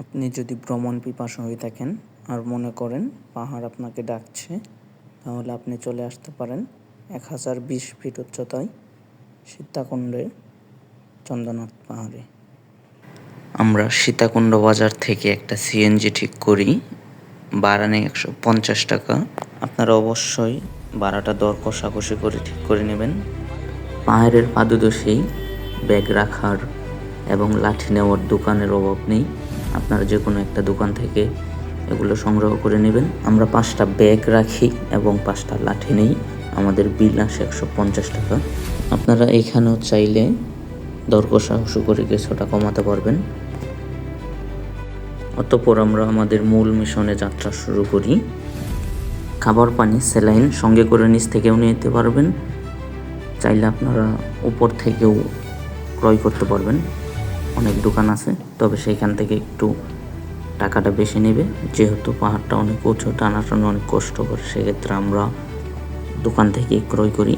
আপনি যদি ভ্রমণ পিপাসু হয়ে থাকেন আর মনে করেন পাহাড় আপনাকে ডাকছে, তাহলে আপনি চলে আসতে পারেন এক হাজার বিশ ফিট উচ্চতায় সীতাকুণ্ডের চন্দ্রনাথ পাহাড়ে। আমরা সীতাকুণ্ড বাজার থেকে একটা সিএনজি ঠিক করি। ভাড়া নেই একশো পঞ্চাশ টাকা। আপনারা অবশ্যই ভাড়াটা দর কষাকষি করে ঠিক করে নেবেন। পাহাড়ের পাদদেশেই ব্যাগ রাখার এবং লাঠি নেওয়ার দোকানের অভাব নেই। আপনারা যে কোনো একটা দোকান থেকে এগুলো সংগ্রহ করে নেবেন। আমরা পাঁচটা ব্যাগ রাখি এবং পাঁচটা লাঠি নেই। আমাদের বিল আসে একশো পঞ্চাশ টাকা। আপনারা এখানেও চাইলে দর কষাকষি করে কিছুটা কমাতে পারবেন। অতঃপর আমরা আমাদের মূল মিশনে যাত্রা শুরু করি। খাবার, পানি, স্যালাইন সঙ্গে করে নিচ থেকেও নিয়ে যেতে পারবেন। চাইলে আপনারা উপর থেকেও ক্রয় করতে পারবেন। অনেক দোকান আছে, তবে সেইখান থেকে একটু টাকাটা বেশি নেবে। যেহেতু পাহাড়টা অনেক উঁচু, টানাটানো অনেক কষ্টকর, সেক্ষেত্রে আমরা দোকান থেকে ক্রয় করি।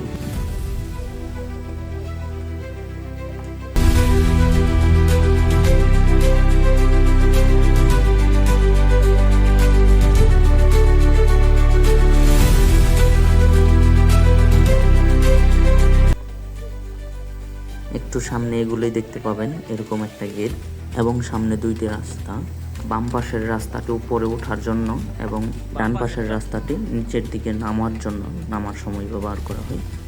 একটু সামনে এগুলোই দেখতে পাবেন, এরকম একটা গেট এবং সামনে দুইটি রাস্তা। বাম পাশের রাস্তাটি উপরে ওঠার জন্য এবং ডান পাশের রাস্তাটি নিচের দিকে নামার জন্য, নামার সময় ব্যবহার করা হয়।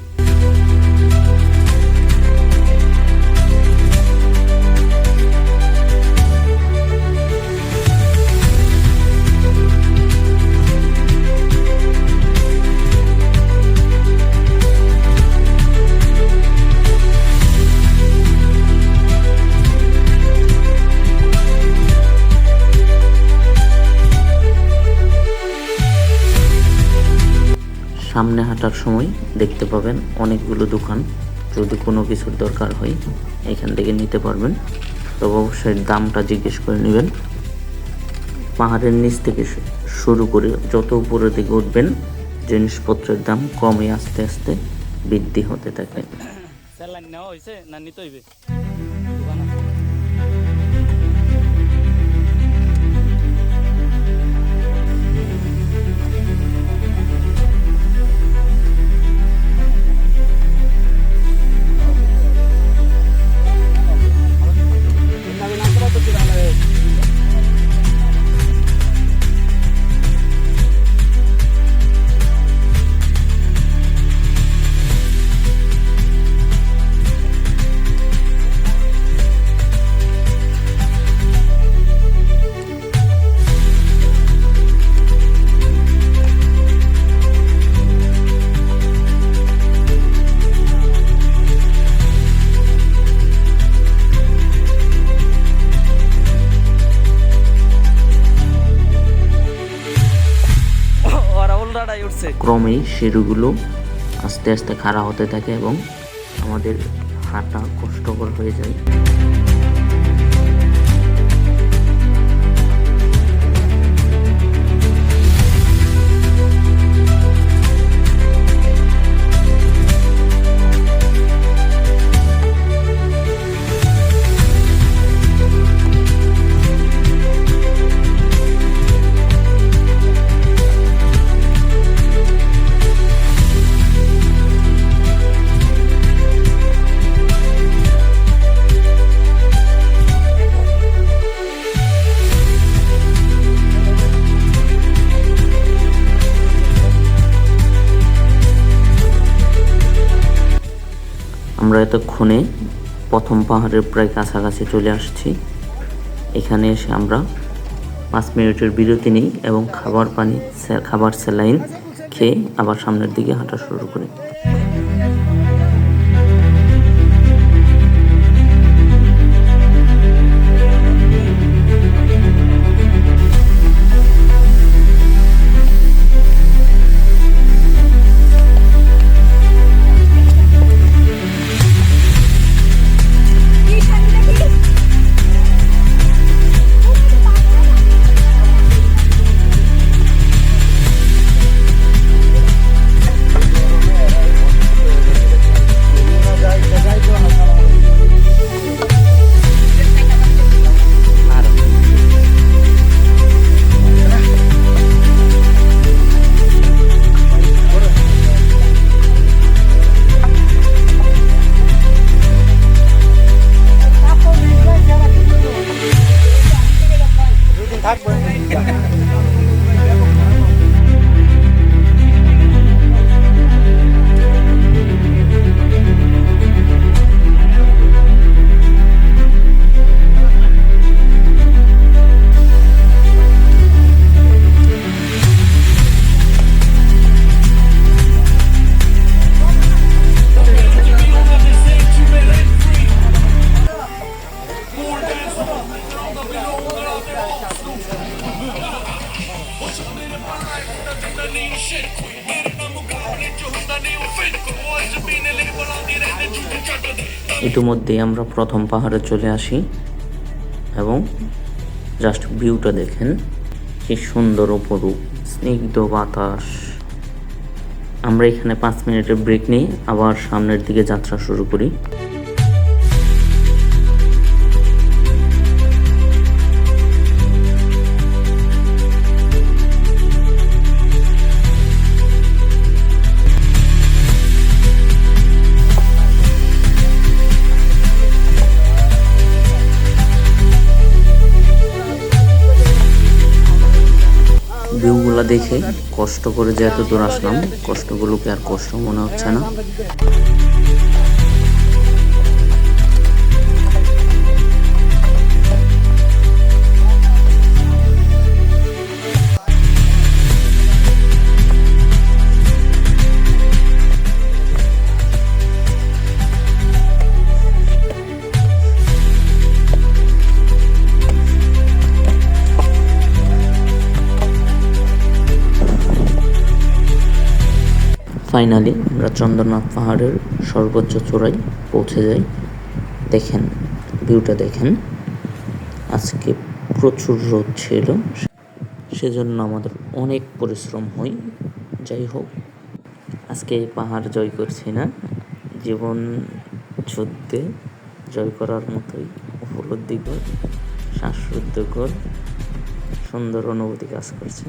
সামনে হাঁটার সময় দেখতে পাবেন অনেকগুলো দোকান। যদি কোনো কিছুর দরকার হয়, এখান থেকে নিতে পারবেন। তবে অবশ্যই দামটা জিজ্ঞেস করে নেবেন। পাহাড়ের নিচ থেকে শুরু করে যত উপরের দিকে উঠবেন, জিনিসপত্রের দাম কমে আস্তে আস্তে বৃদ্ধি হতে থাকে। নেওয়া হয়েছে না নিতে হইবে? ক্রমেই শিরুগুলো আস্তে আস্তে খাড়া হতে থাকে এবং আমাদের হাঁটা কষ্টকর হয়ে যায়। আমরা এতক্ষণে প্রথম পাহাড়ের প্রায় কাছাকাছি চলে আসছি। এখানে এসে আমরা পাঁচ মিনিটের বিরতি নিই এবং খাবার পানি খাবার স্যালাইন খেয়ে আবার সামনের দিকে হাঁটা শুরু করি। ইতিমধ্যেই আমরা প্রথম পাহাড়ে চলে আসি এবং জাস্ট ভিউটা দেখেন কি সুন্দর অপরূপ, স্নিগ্ধ বাতাস। আমরা এখানে পাঁচ মিনিটের ব্রেক নিই, আবার সামনের দিকে যাত্রা শুরু করি। দেখে কষ্ট করে যে দূর আসলাম কষ্টগুলোকে আর কষ্ট মনে হচ্ছে না। ফাইনালি আমরা চন্দ্রনাথ পাহাড়ের সর্বোচ্চ চূড়ায় পৌঁছে যাই। দেখেন ভিউটা দেখেন। আজকে প্রচুর রোদ ছিল। সেজন্য আমাদের অনেক পরিশ্রম হয়। যাই হোক, আজকে এই পাহাড় জয় করছি না। জীবন যুদ্ধে জয় করার মতোই উপলব্ধিকর শ্বাসরুদ্ধকর সুন্দর অনুভূতি কাজ করছে।